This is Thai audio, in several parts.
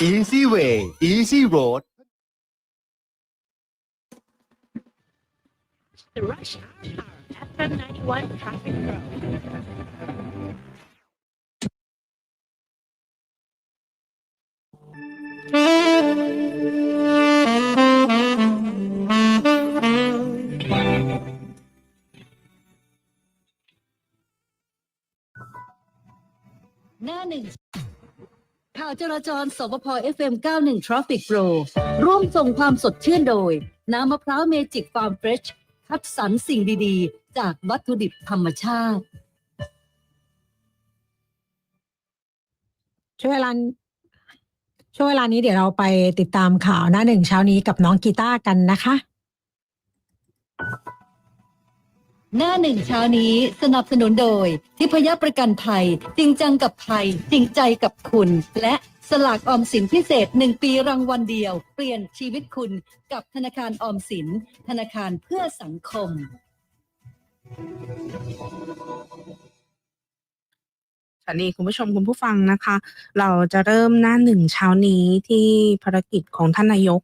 Easy Way Easy Road The Rush Hour FM 91 Traffic Pro. หน้าหนึ่ง ข่าวจราจรสปพ FM 91 Traffic Pro ร่วมส่งความสดชื่นโดย น้ำมะพร้าวเมจิกฟาร์มเฟรชคัดสรรสิ่งดีๆ จากวัตถุดิบธรรมชาติ ช่วงเวลาช่วงเวลานี้เดี๋ยวเราไปติดตามข่าวหน้าหนึ่งเช้านี้กับน้องกีตาร์กันนะคะ หน้าหนึ่งเช้านี้สนับสนุนโดย ทิพยประกันภัย จริงจังกับภัย จริงใจกับคุณ และสลากออมสินพิเศษ 1 ปีรางวัลเดียว เปลี่ยนชีวิตคุณกับธนาคารออมสิน ธนาคารเพื่อสังคมสวัสดีคุณผู้ชมคุณผู้ฟังนะคะ เราจะเริ่มหน้าหนึ่งเช้านี้ที่ภารกิจของท่านนายก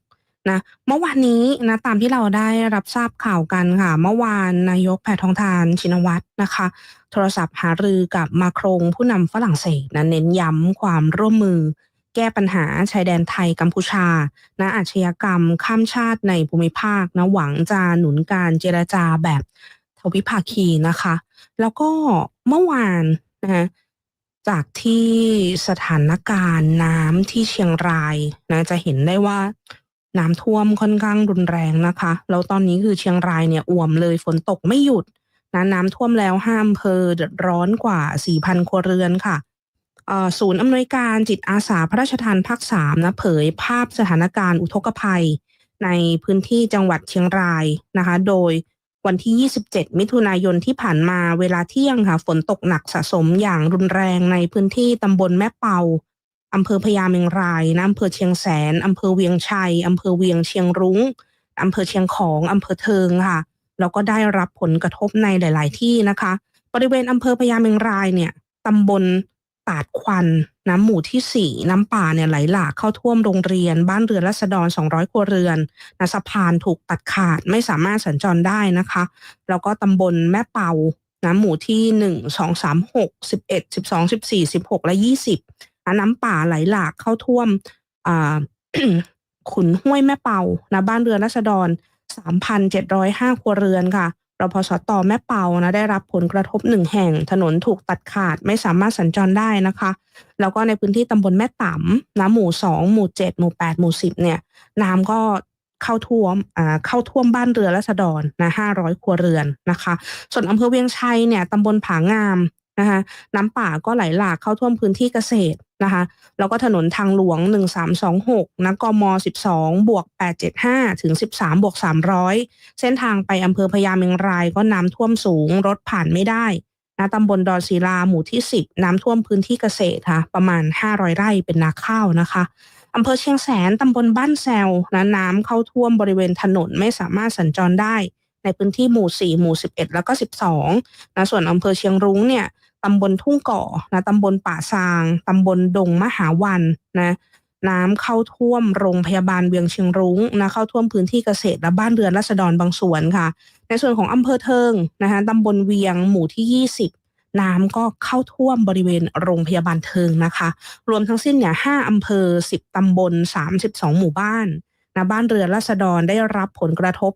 นะ เมื่อวานนี้นะตามที่เราได้รับทราบข่าวกันค่ะ เมื่อวานนายกแพทองทานชินวัตรนะคะ โทรศัพท์หารือกับมาครงผู้นำฝรั่งเศสนะเน้นย้ำความร่วมมือ แก้ปัญหาชายแดนไทยกัมพูชานะอาชญากรรมข้ามชาติในภูมิภาคนะหวังจะหนุนการเจรจาแบบทวิภาคีนะคะ แล้วก็เมื่อวานนะคะจากที่สถานการณ์น้ำที่เชียงรายนะจะเห็นได้ว่า น้ำท่วมค่อนข้างรุนแรงนะคะ แล้วตอนนี้คือเชียงรายเนี่ยอ่วมเลยฝนตกไม่หยุดนะน้ำท่วมแล้วห้าอำเภอเดือดร้อนกว่า 4,000 ครัวเรือนค่ะศูนย์อำนวยการจิตอาสาพระราชทานภาคสามนะเผยภาพสถานการณ์อุทกภัย ในพื้นที่จังหวัดเชียงรายนะคะ โดยวันที่ 27 มิถุนายนที่ผ่านมาเวลาเที่ยงค่ะ ฝนตกหนักสะสมอย่างรุนแรงในพื้นที่ตำบลแม่เปา อำเภอพญาเมงรายนะอำเภอเชียงแสนอำเภอเวียงชัยอำเภอเวียงเชียงรุง้งอำเภอเชียงของอำเภอเทิงค่ะ แล้วก็ได้รับผลกระทบในหลาย ๆ ที่นะคะ บริเวณอำเภอพญาเมงรายเนี่ยตำบลตาดควันน้ำหมู่ที่สี่น้ำป่าเนี่ยไหลหลากเข้าท่วมโรงเรียน บ้านเรือนรัษฎร200 ครัวเรือนนะสะพานถูกตัดขาดไม่สามารถสัญจรได้นะคะ แล้วก็ตำบลแม่เป่านะหมู่ที่หนึ่งสองสามหกสิบเอ็ดสิบสองสิบสี่สิบหกและยี่สิบ น้ำป่าไหลหลากเข้าท่วมขุนห้วยแม่เป่านะบ้านเรือนรัษฎรสามพันเจ็ดร้อยห้าครัวเรือนค่ะรพสตแม่เป่านะได้รับผลกระทบหนึ่งแห่ง ถนนถูกตัดขาดไม่สามารถสัญจรได้นะคะ แล้วก็ในพื้นที่ตำบลแม่ต่ำนะหมู่สองหมู่เจ็ดหมู่แปดหมู่สิบเนี่ยน้ำก็เข้าท่วมอ่าเข้าท่วมบ้านเรือนรัษฎรนะห้าร้อยครัวเรือนนะคะ ส่วนอำเภอเวียงชัยเนี่ยตำบลผางามนะคะน้ำป่าก็ไหลหลากเข้าท่วมพื้นที่เกษตร นะคะแล้วก็ถนนทางหลวง 1326นะกม 12 บวก 875 ถึง 13 บวก 300 เส้นทางไปอำเภอพญาเมงรายก็น้ำท่วมสูง รถผ่านไม่ได้นะตำบลดอนศิลาหมู่ที่ 10 น้ำท่วมพื้นที่เกษตรค่ะ ประมาณ 500 ไร่เป็นนาข้าวนะคะอำเภอเชียงแสนตำบลบ้านแซวนะน้ำเข้าท่วมบริเวณถนนไม่สามารถสัญจรได้ ในพื้นที่หมู่ 4 หมู่ 11 แล้วก็ 12นะส่วนอำเภอเชียงรุ้งเนี่ยตำบลทุ่งก่อนะตำบลป่าซางตำบลดงมหาวันนะน้ำเข้าท่วมโรงพยาบาลเวียงเชียงรุ้งนะเข้าท่วมพื้นที่เกษตรและบ้านเรือนราษฎรบางส่วนค่ะ ในส่วนของอำเภอเทิงนะคะตำบลเวียงหมู่ที่ 20 น้ำก็เข้าท่วมบริเวณโรงพยาบาลเทิงนะคะ รวมทั้งสิ้นเนี่ย5อำเภอ 10 ตำบล 32 หมู่บ้าน นะบ้านเรือนราษฎรได้รับผลกระทบ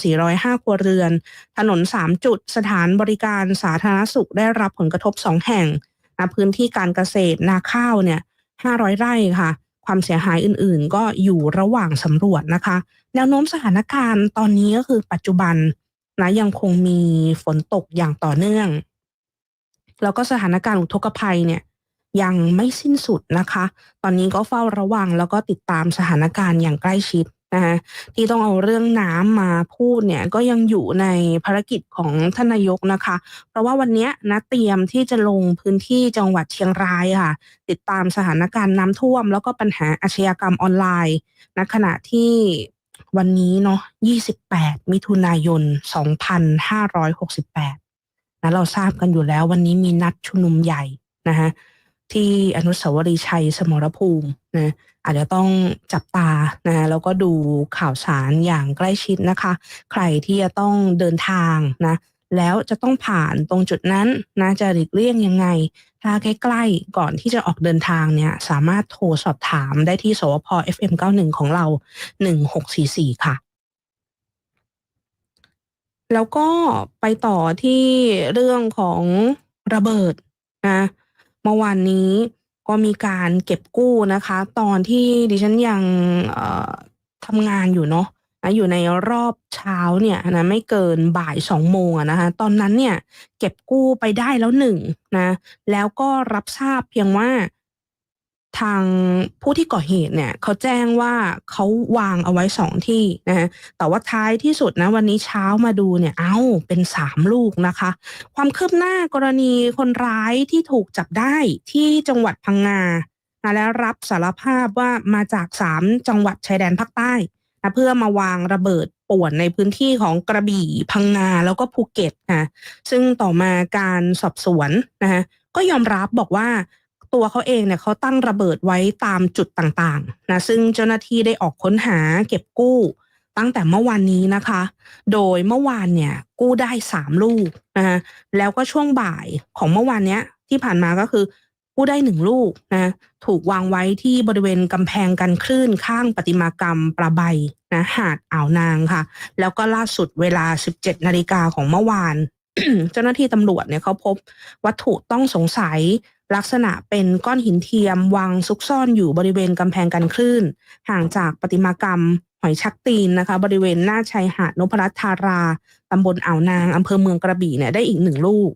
4,405 ครัวเรือน ถนน 3 จุด สถานบริการสาธารณสุขได้รับผลกระทบ 2 แห่งนะพื้นที่การเกษตรนาข้าวเนี่ย 500 ไร่ค่ะ ความเสียหายอื่นๆ ก็อยู่ระหว่างสำรวจนะคะ แนวโน้มสถานการณ์ตอนนี้ก็คือปัจจุบันนะยังคงมีฝนตกอย่างต่อเนื่อง แล้วก็สถานการณ์อุทกภัยเนี่ย ยังไม่สิ้นสุดนะคะ ตอนนี้ก็เฝ้าระวังแล้วก็ติดตามสถานการณ์อย่างใกล้ชิดนะคะที่ต้องเอาเรื่องน้ำมาพูดเนี่ยก็ยังอยู่ในภารกิจของท่านนายกนะคะ เพราะว่าวันนี้นะเตรียมที่จะลงพื้นที่จังหวัดเชียงรายค่ะ ติดตามสถานการณ์น้ำท่วม แล้วก็ปัญหาอาชญากรรมออนไลน์ณขณะที่วันนี้เนาะ 28 มิถุนายน 2568นะเราทราบกันอยู่แล้ววันนี้มีนัดชุมนุมใหญ่นะคะ ที่อนุสาวรีย์ชัยสมรภูมินะอาจจะต้องจับตานะแล้วก็ดูข่าวสารอย่างใกล้ชิดนะคะ ใครที่จะต้องเดินทางนะแล้วจะต้องผ่านตรงจุดนั้นนะจะหลีกเลี่ยงยังไง ถ้าใกล้ๆก่อนที่จะออกเดินทางเนี่ยสามารถโทรสอบถามได้ที่สวพ FM91 ของเรา 1644 ค่ะแล้วก็ไปต่อที่เรื่องของระเบิดนะ เมื่อวานนี้ก็มีการเก็บกู้นะคะ ตอนที่ดิฉันยังทำงานอยู่เนาะอยู่ในรอบเช้าเนี่ยนะไม่เกินบ่ายสองโมงนะคะตอนนั้นเนี่ยเก็บกู้ไปได้แล้วหนึ่งนะแล้วก็รับทราบเพียงว่า ทางผู้ที่ก่อเหตุเนี่ยเขาแจ้งว่าเขาวางเอาไว้สองที่นะฮะแต่ว่าท้ายที่สุดนะวันนี้เช้ามาดูเนี่ยเอ้าเป็นสามลูกนะคะ ความคืบหน้ากรณีคนร้ายที่ถูกจับได้ที่จังหวัดพังงานะและรับสารภาพว่ามาจากสามจังหวัดชายแดนภาคใต้นะเพื่อมาวางระเบิดป่วนในพื้นที่ของกระบี่พังงาแล้วก็ภูเก็ตนะซึ่งต่อมาการสอบสวนนะฮะก็ยอมรับบอกว่า ตัวเขาเองเนี่ยเขาตั้งระเบิดไว้ตามจุดต่างๆนะซึ่งเจ้าหน้าที่ได้ออกค้นหาเก็บกู้ตั้งแต่เมื่อวานนี้นะคะ โดยเมื่อวานเนี่ยกู้ได้สามลูกนะคะแล้วก็ช่วงบ่ายของเมื่อวานเนี้ยที่ผ่านมาก็คือกู้ได้หนึ่งลูกนะถูกวางไว้ที่บริเวณกำแพงกันคลื่นข้างประติมากรรมปลาใบนะหาดอ่าวนางค่ะ แล้วก็ล่าสุดเวลา 17 นาฬิกาของเมื่อวาน เจ้าหน้าที่ตำรวจเนี่ยเขาพบวัตถุต้องสงสัย ลักษณะเป็นก้อนหินเทียมวางซุกซ่อนอยู่บริเวณกำแพงกันคลื่น ห่างจากประติมากรรม หอยชักตีนนะคะ บริเวณหน้าชายหาดนพรัตน์ธาราตำบลอ่าวนางอำเภอเมืองกระบี่เนี่ยได้อีกหนึ่งลูก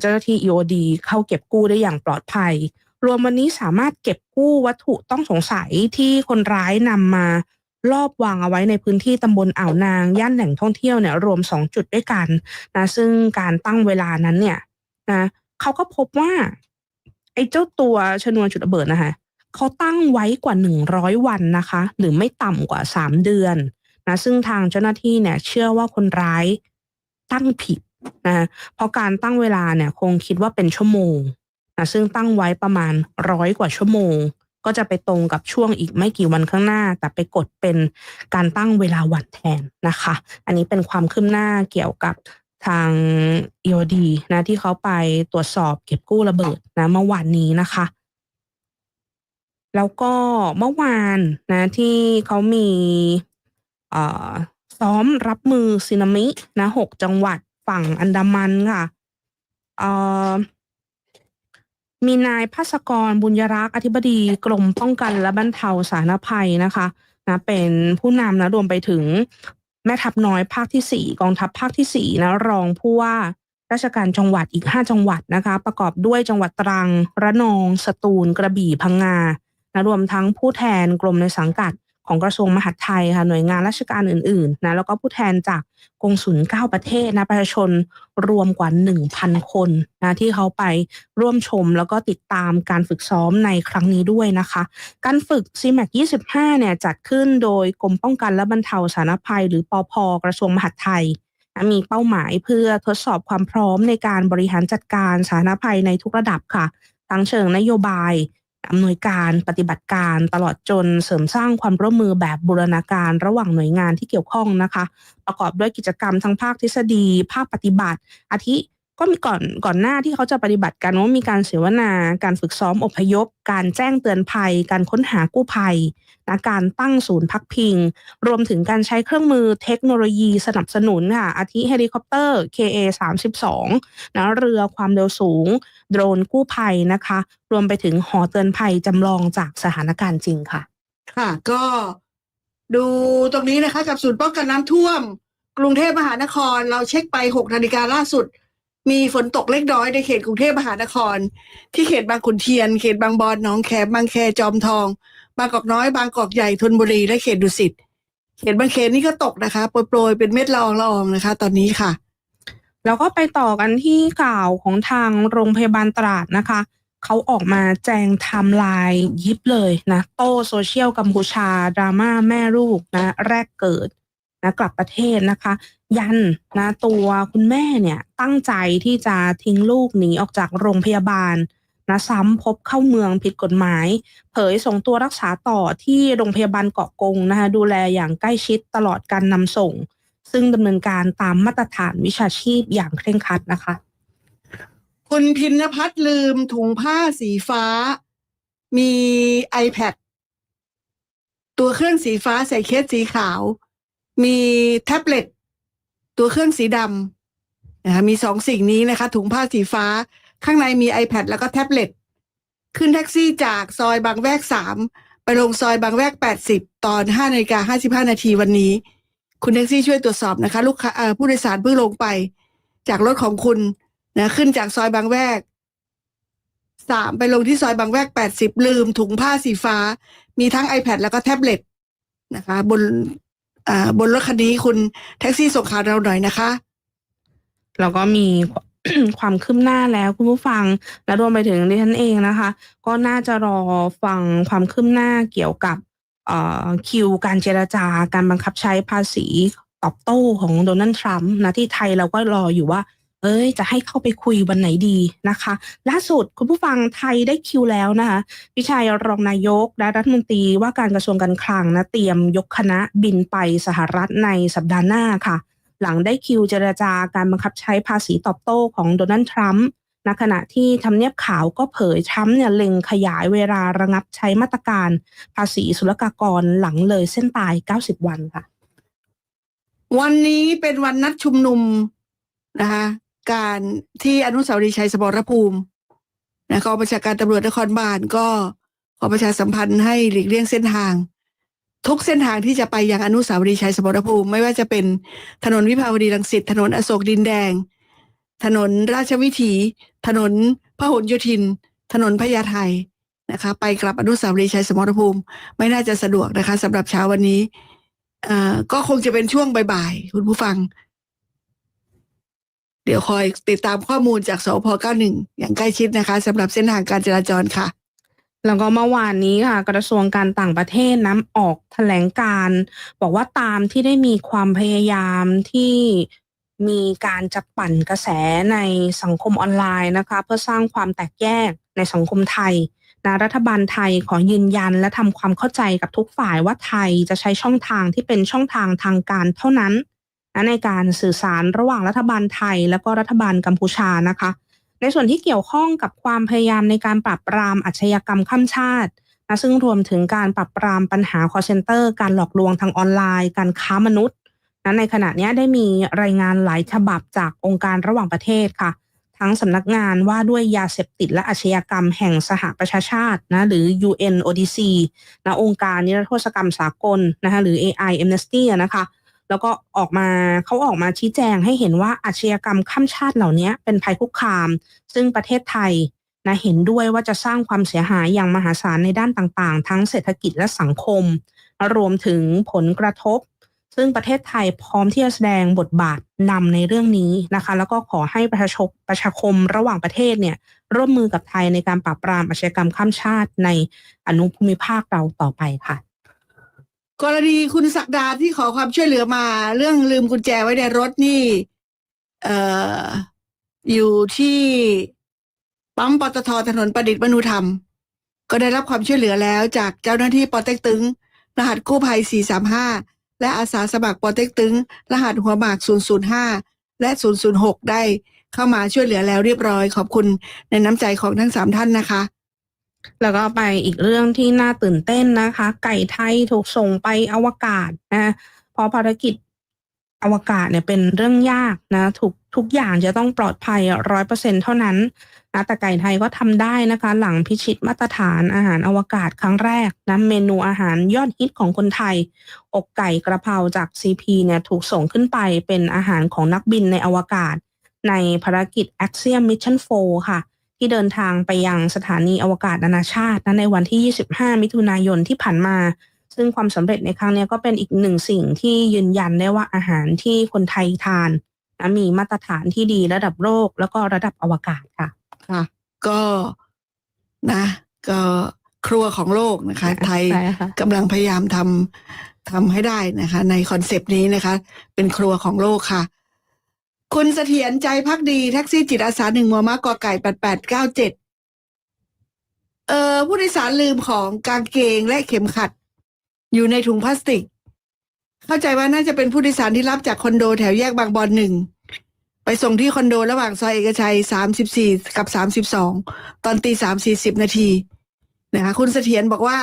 เจ้าหน้าที่ EOD เข้าเก็บกู้ได้อย่างปลอดภัย รวมวันนี้สามารถเก็บกู้วัตถุต้องสงสัยที่คนร้ายนำมา ลอบวางเอาไว้ในพื้นที่ตำบลอ่าวนาง ย่านแหล่งท่องเที่ยวเนี่ยรวมสองจุดด้วยกันนะซึ่งการตั้งเวลานั้นเนี่ยนะเขาก็พบว่า ไอ้เจ้าตัวชนวนจุดระเบิดนะคะเขาตั้งไว้กว่าหนึ่งร้อยวันนะคะ หรือไม่ต่ำกว่าสามเดือนนะซึ่งทางเจ้าหน้าที่เนี่ยเชื่อว่าคนร้ายตั้งผิดนะเพราะการตั้งเวลาเนี่ยคงคิดว่าเป็นชั่วโมงนะซึ่งตั้งไว้ประมาณร้อยกว่าชั่วโมง ก็จะไปตรงกับช่วงอีกไม่กี่วันข้างหน้า แต่ไปกดเป็นการตั้งเวลาวันแทนนะคะ อันนี้เป็นความคืบหน้าเกี่ยวกับ ทาง EOD นะที่เขาไปตรวจสอบเก็บกู้ระเบิดนะเมื่อวานนี้นะคะ แล้วก็เมื่อวานนะที่เขามีเอ่อซ้อมรับมือสึนามินะหกจังหวัดฝั่งอันดามันค่ะเอ่อมีนายภาสกรบุญยรักษ์อธิบดีกรมป้องกันและบรรเทาสาธารณภัยนะคะนะเป็นผู้นำนะรวมไปถึง แม่ทัพน้อยภาคที่สี่กองทัพภาคที่สี่นะรองผู้ว่าราชการจังหวัดอีกห้าจังหวัดนะคะ ประกอบด้วยจังหวัดตรัง ระนอง สตูล กระบี่ พังงานะรวมทั้งผู้แทนกรมในสังกัด ของกระทรวงมหาดไทยค่ะหน่วยงานราชการอื่นๆนะแล้วก็ผู้แทนจากกงสุลเก้าประเทศนะประชาชนรวมกว่า 1,000 คนนะที่เขาไปร่วมชมแล้วก็ติดตามการฝึกซ้อมในครั้งนี้ด้วยนะคะ การฝึก CMAC 25 เนี่ยจัดขึ้นโดยกรมป้องกันและบรรเทาสาธารณภัย หรือปอพกระทรวงมหาดไทยมีเป้าหมายเพื่อทดสอบความพร้อมในการบริหารจัดการสาธารณภัยในทุกระดับค่ะ ทั้งเชิงนโยบาย อำนวยการปฏิบัติการตลอดจนเสริมสร้างความร่วมมือแบบบูรณาการระหว่างหน่วยงานที่เกี่ยวข้องนะคะ ประกอบด้วยกิจกรรมทั้งภาคทฤษฎี ภาคปฏิบัติ อาทิ ก็มีก่อนก่อนหน้าที่เขาจะปฏิบัติกันว่ามีการเสวนา การฝึกซ้อมอพยพ การแจ้งเตือนภัย การค้นหากู้ภัยนะการตั้งศูนย์พักพิง รวมถึงการใช้เครื่องมือเทคโนโลยีสนับสนุนค่ะ อาทิเฮลิคอปเตอร์ KA 32นะเรือความเร็วสูง โดรนกู้ภัยนะคะ รวมไปถึงหอเตือนภัยจำลองจากสถานการณ์จริงค่ะ ค่ะ ก็ดูตรงนี้นะคะกับศูนย์ป้องกันน้ำท่วม กรุงเทพมหานครเราเช็คไปหกนาฬิกาล่าสุด มีฝนตกเล็กน้อยในเขตกรุงเทพมหานคร ที่เขตบางขุนเทียน เขตบางบอนหนองแขมบางแคจอมทอง บางกอกน้อยบางกอกใหญ่ธนบุรีและเขตดุสิตเขตบางเขนนี่ก็ตกนะคะโปรยๆเป็นเม็ดละอองละอองนะคะ ตอนนี้ค่ะ แล้วก็ไปต่อกันที่ข่าวของทางโรงพยาบาลตราดนะคะเขาออกมาแจงไทม์ไลน์ยิบเลยนะ โต้โซเชียลกัมพูชาดราม่าแม่ลูกนะ แรกเกิด นะกลับประเทศนะคะ ยันนะตัวคุณแม่เนี่ยตั้งใจที่จะทิ้งลูกหนีออกจากโรงพยาบาลนะซ้ำพบเข้าเมืองผิดกฎหมาย เผยส่งตัวรักษาต่อที่โรงพยาบาลเกาะกงนะคะดูแลอย่างใกล้ชิดตลอดการนำส่ง ซึ่งดำเนินการตามมาตรฐานวิชาชีพอย่างเคร่งครัดนะคะ คุณพินพัฒน์ลืมถุงผ้าสีฟ้า มี iPad ตัวเครื่องสีฟ้าใส่เคสสีขาว มีแท็บเล็ตตัวเครื่องสีดำนะคะมีสองสิ่งนี้นะคะ ถุงผ้าสีฟ้า ข้างในมี iPad แล้วก็แท็บเล็ตขึ้นแท็กซี่จากซอยบางแวกสามไปลงซอยบางแวกแปดสิบตอนห้านาฬิกาห้าสิบห้านาทีวันนี้ คุณแท็กซี่ช่วยตรวจสอบนะคะ ลูกค้าผู้โดยสารเพิ่งลงไป จากรถของคุณนะขึ้นจากซอยบางแวกสามไปลงที่ซอยบางแวกแปดสิบลืมถุงผ้าสีฟ้า มีทั้ง iPad แล้วก็แท็บเล็ตนะคะ บน บนรถคันนี้คุณแท็กซี่ส่งข่าวเราหน่อยนะคะแล้วก็มีความคืบหน้าแล้วคุณผู้ฟัง และรวมไปถึงดิฉันเองนะคะ ก็น่าจะรอฟังความคืบหน้าเกี่ยวกับคิวการเจรจาการบังคับใช้ภาษีตอบโต้ของโดนัลด์ทรัมป์นะที่ไทยเราก็รออยู่ว่า เอ้ย จะให้เข้าไปคุยวันไหนดีนะคะ ล่าสุดคุณผู้ฟังไทยได้คิวแล้วนะคะพิชัยรองนายกและรัฐมนตรีว่าการกระทรวงการคลังนะเตรียมยกคณะบินไปสหรัฐในสัปดาห์หน้าค่ะ หลังได้คิวเจรจาการบังคับใช้ภาษีตอบโต้ของโดนัลด์ทรัมป์ณขณะที่ทำเนียบขาวก็เผยทรัมป์เนี่ยเล็งขยายเวลาระงับใช้มาตรการ ภาษีศุลกากรหลังเลยเส้นตาย 90 วันค่ะ วันนี้เป็นวันนัดชุมนุมนะคะ การที่อนุสาวรีย์ชัยสมรภูมินะกองบัญชาการตำรวจนครบาลก็ขอประชาสัมพันธ์ให้หลีกเลี่ยงเส้นทาง ทุกเส้นทางที่จะไปยังอนุสาวรีย์ชัยสมรภูมิ ไม่ว่าจะเป็นถนนวิภาวดีรังสิตถนนอโศกดินแดง ถนนราชวิถี ถนนพหลโยธิน ถนนพญาไทนะคะไปกลับอนุสาวรีย์ชัยสมรภูมิ ไม่น่าจะสะดวกนะคะสำหรับเช้าวันนี้เอ่อก็คงจะเป็นช่วงบ่ายๆคุณผู้ฟัง เดี๋ยวคอยติดตามข้อมูลจากสพ91 อย่างใกล้ชิดนะคะสำหรับเส้นทางการจราจรค่ะ แล้วก็เมื่อวานนี้ค่ะ กระทรวงการต่างประเทศน้ำออกแถลงการ บอกว่าตามที่ได้มีความพยายามที่มีการจะปั่นกระแสในสังคมออนไลน์นะคะ เพื่อสร้างความแตกแยกในสังคมไทยนะรัฐบาลไทยขอยืนยันและทำความเข้าใจกับทุกฝ่ายว่าไทยจะใช้ช่องทางที่เป็นช่องทางทางการเท่านั้น ในการสื่อสารระหว่างรัฐบาลไทย แล้วก็รัฐบาลกัมพูชานะคะ ในส่วนที่เกี่ยวข้องกับความพยายามในการปราบปรามอาชญากรรมข้ามชาตินะซึ่งรวมถึงการปราบปรามปัญหา call center การหลอกลวงทางออนไลน์ การค้ามนุษย์นะในขณะนี้ได้มีรายงานหลายฉบับจากองค์การระหว่างประเทศค่ะ ทั้งสำนักงานว่าด้วยยาเสพติดและอาชญากรรมแห่งสหประชาชาตินะหรือ UNODC นะองค์การนิรโทษกรรมสากลนะคะหรือ AI Amnesty นะคะ แล้วก็ออกมาเขาออกมาชี้แจงให้เห็นว่าอาชญากรรมข้ามชาติเหล่านี้เป็นภัยคุกคาม ซึ่งประเทศไทยนะเห็นด้วยว่าจะสร้างความเสียหายอย่างมหาศาลในด้านต่างๆ ทั้งเศรษฐกิจและสังคม รวมถึงผลกระทบ ซึ่งประเทศไทยพร้อมที่จะแสดงบทบาทนำในเรื่องนี้นะคะ แล้วก็ขอให้ประชาชนประชาคมระหว่างประเทศเนี่ยร่วมมือกับไทยในการปราบปรามอาชญากรรมข้ามชาติในอนุภูมิภาคเราต่อไปค่ะ กรณีคุณศักดาที่ขอความช่วยเหลือมา เรื่องลืมกุญแจไว้ในรถนี่ เอ่อ อยู่ที่ปั๊มปตทถนนประดิษฐ์มนุธรรม ก็ได้รับความช่วยเหลือแล้วจากเจ้าหน้าที่ปอเต็กตึง รหัสกู้ภัย 435 และอาสาสมัครปอเต็กตึง รหัสหัวหมาก 005 และ 006 ได้เข้ามาช่วยเหลือแล้วเรียบร้อย ขอบคุณในน้ำใจของทั้งสามท่านนะคะ แล้วก็ไปอีกเรื่องที่น่าตื่นเต้นนะคะ ไก่ไทยถูกส่งไปอวกาศนะเพราะภารกิจอวกาศเนี่ยเป็นเรื่องยากนะทุกทุกอย่างจะต้องปลอดภัยร้อยเปอร์เซ็นเท่านั้นนะแต่ไก่ไทยก็ทำได้นะคะ หลังพิชิตมาตรฐานอาหารอวกาศครั้งแรกนะเมนูอาหารยอดฮิตของคนไทย อกไก่กระเพราจาก CP เนี่ยถูกส่งขึ้นไปเป็นอาหารของนักบินในอวกาศ ในภารกิจ Axiom Mission 4 ค่ะ ที่เดินทางไปยังสถานีอวกาศนานาชาตินะในวันที่ 25 มิถุนายนที่ผ่านมา ซึ่งความสำเร็จในครั้งเนี้ยก็เป็นอีกหนึ่งสิ่งที่ยืนยันได้ว่าอาหารที่คนไทยทานนะมีมาตรฐานที่ดีระดับโลกแล้วก็ระดับอวกาศค่ะ ค่ะ ก็นะ ก็ครัวของโลกนะคะ ไทยใช่ค่ะกำลังพยายามทำทำให้ได้นะคะ ในคอนเซปต์นี้นะคะ เป็นครัวของโลกค่ะ คุณเสถียรใจพักดีแท็กซี่จิตอาสาหนึ่งมมกไก่แปดแปดเก้าเจ็ดเอ่อผู้โดยสารลืมของกางเกงและเข็มขัด อยู่ในถุงพลาสติก เข้าใจว่าน่าจะเป็นผู้โดยสารที่รับจากคอนโดแถวแยกบางบอนหนึ่งไปส่งที่คอนโดระหว่างซอยเอกชัย34กับ32ตอนตี3 40นาทีนะคะคุณเสถียรบอกว่า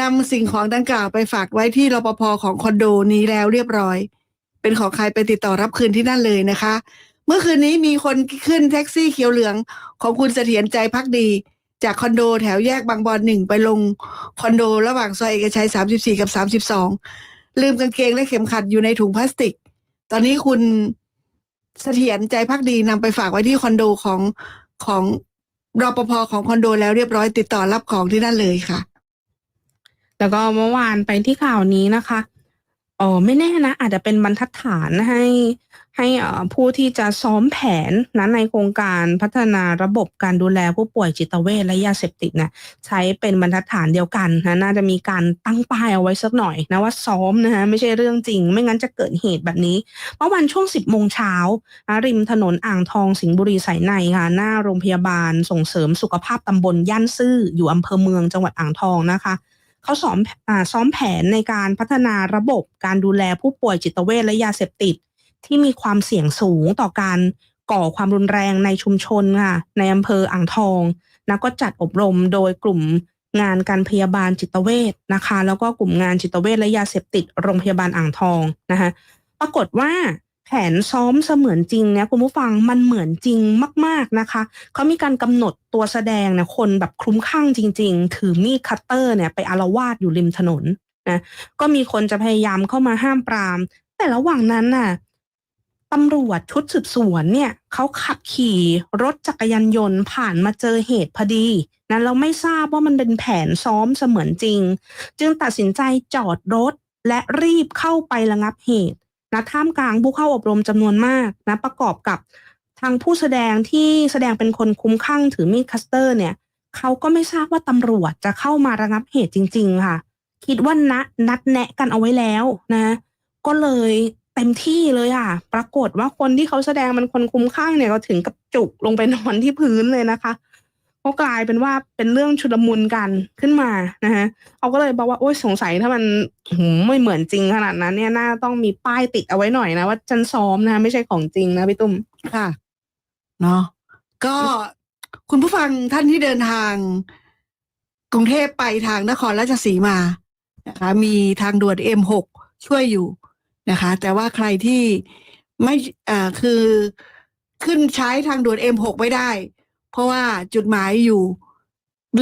นำสิ่งของดังกล่าวไปฝากไว้ที่รปภของคอนโดนี้แล้วเรียบร้อย เป็นของใครไปติดต่อรับคืนที่นั่นเลยนะคะ เมื่อคืนนี้มีคนขึ้นแท็กซี่เขียวเหลืองของคุณเสถียรใจพักดี จากคอนโดแถวแยกบางบอนหนึ่งไปลงคอนโดระหว่างซอยเอกชัย 34 กับ 32 ลืมกางเกงและเข็มขัดอยู่ในถุงพลาสติก ตอนนี้คุณเสถียรใจพักดีนำไปฝากไว้ที่คอนโดของของรอปภของคอนโดแล้วเรียบร้อยติดต่อรับของที่นั่นเลยค่ะ แล้วก็เมื่อวานไปที่ข่าวนี้นะคะ อ๋อไม่แน่นะ อาจจะเป็นบรรทัดฐานให้ ให้ เอ่อ ผู้ที่จะซ้อมแผนนะ ในโครงการพัฒนาระบบการดูแลผู้ป่วยจิตเวชและยาเสพติดนะใช้เป็นบรรทัดฐานเดียวกันนะ น่าจะมีการตั้งป้ายเอาไว้สักหน่อยนะว่า ซ้อมนะฮะไม่ใช่เรื่องจริง ไม่งั้นจะเกิดเหตุแบบนี้ เมื่อวันช่วง 10 โมงเช้า นะ ริมถนนอ่างทอง สิงห์บุรีสายในค่ะ หน้าโรงพยาบาลส่งเสริมสุขภาพตำบลย่านซื่อ อยู่อำเภอเมืองจังหวัดอ่างทองนะคะ เขาซ้อมอซ้อมแผนในการพัฒนาระบบการดูแลผู้ป่วยจิตเวชและยาเสพติด ที่มีความเสี่ยงสูงต่อการก่อความรุนแรงในชุมชนค่ะในอำเภออ่างทอง แล้วก็จัดอบรมโดยกลุ่มงานการพยาบาลจิตเวชนะคะ แล้วก็กลุ่มงานจิตเวชและยาเสพติดโรงพยาบาลอ่างทองนะคะปรากฏว่า แผนซ้อมเสมือนจริงเนี่ยคุณผู้ฟังมันเหมือนจริงมาก ๆนะคะ เขามีการกำหนดตัวแสดงเนี่ยคนแบบคลุ้มคลั่งจริง ๆ ถือมีดคัตเตอร์เนี่ยไปอารวาสอยู่ริมถนนนะก็มีคนจะพยายามเข้ามาห้ามปราม แต่ระหว่างนั้นน่ะตำรวจชุดสืบสวนเนี่ยเขาขับขี่รถจักรยานยนต์ผ่านมาเจอเหตุพอดีนะเราไม่ทราบว่ามันเป็นแผนซ้อมเสมือนจริง จึงตัดสินใจจอดรถและรีบเข้าไประงับเหตุ นะท่ามกลางผู้เข้าอบรมจำนวนมากนะประกอบกับทางผู้แสดงที่แสดงเป็นคนคุ้มข้างถือมีดคัสเตอร์เนี่ยเขาก็ไม่ทราบว่าตำรวจจะเข้ามาระงับเหตุจริง ๆ ค่ะ คิดว่านัดนัดแนะกันเอาไว้แล้วนะ ก็เลยเต็มที่เลยอะ ปรากฏว่าคนที่เขาแสดงเป็นคนคุ้มข้างเนี่ยก็ถึงกับจุกลงไปนอนที่พื้นเลยนะคะ ก็กลายเป็นว่าเป็นเรื่องชุลมุนกันขึ้นมานะฮะเขาก็เลยบอกว่าโอ้ยสงสัยถ้ามันหืมไม่เหมือนจริงขนาดนั้นเนี่ยน่าต้องมีป้ายติดเอาไว้หน่อยนะว่าฉันซ้อมนะไม่ใช่ของจริงนะพี่ตุ้มค่ะเนาะก็คุณผู้ฟังท่านที่เดินทาง กรุงเทพไปทางนครราชสีมานะคะมีทางด่วน M6 ช่วยอยู่นะคะ แต่ว่าใครที่ไม่อ่าคือขึ้นใช้ทางด่วน M6 ไม่ได้ เพราะว่าจุดหมายอยู่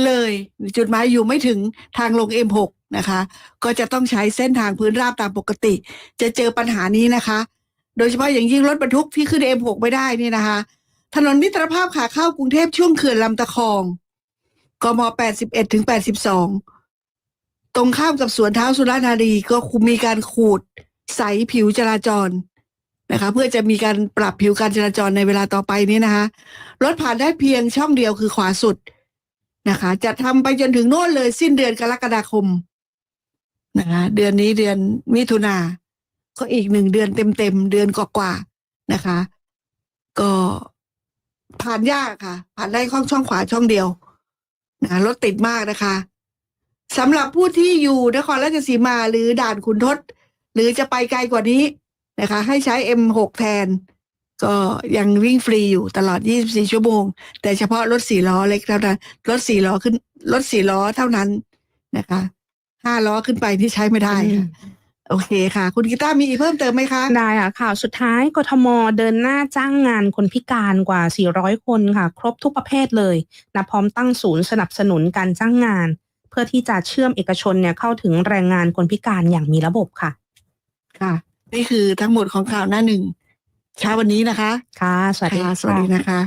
เลยจุดหมายอยู่ไม่ถึงทางลง M6 นะคะ ก็จะต้องใช้เส้นทางพื้นราบตามปกติ จะเจอปัญหานี้นะคะ โดยเฉพาะอย่างยิ่งรถบรรทุกที่ขึ้น M6 ไม่ได้นี่นะคะ ถนนมิตรภาพขาเข้ากรุงเทพช่วงเขื่อนลำตะคองกม 81ถึง82 ตรงข้ามกับสวนเท้าสุรานารีก็มีการขูดใสผิวจราจร นะคะ เพื่อจะมีการปรับผิวการจราจรในเวลาต่อไปนี้นะคะรถผ่านได้เพียงช่องเดียวคือขวาสุดนะคะ จะทำไปจนถึงโน่นเลยสิ้นเดือนกรกฎาคมนะคะเดือนนี้เดือนมิถุนาก็อีกหนึ่งเดือนเต็มๆเดือนกว่าๆนะคะ ก็ผ่านยากค่ะ ผ่านได้ข้องช่องขวาช่องเดียวนะรถติดมากนะคะสำหรับผู้ที่อยู่นครราชสีมาหรือด่านขุนทดหรือจะไปไกลกว่านี้ นะคะ ให้ใช้ M6 แทน ก็ยังวิ่งฟรีอยู่ตลอด 24 ชั่วโมง แต่เฉพาะรถสี่ล้อเล็กเท่านั้น รถสี่ล้อขึ้น รถสี่ล้อเท่านั้นนะคะห้าล้อขึ้นไปที่ใช้ไม่ได้ค่ะโอเคค่ะ คุณกีตาร์มีอีกเพิ่มเติมไหมคะ ได้ค่ะข่าวสุดท้ายกทมเดินหน้าจ้างงานคนพิการกว่า 400 คนค่ะ ครบทุกประเภทเลยนะพร้อมตั้งศูนย์สนับสนุนการจ้างงาน เพื่อที่จะเชื่อมเอกชนเนี่ยเข้าถึงแรงงานคนพิการอย่างมีระบบค่ะ ค่ะ นี่คือทั้งหมดของข่าวหน้าหนึ่งเช้าวันนี้นะคะ ค่ะ สวัสดีค่ะค่ะสวัสดีนะคะ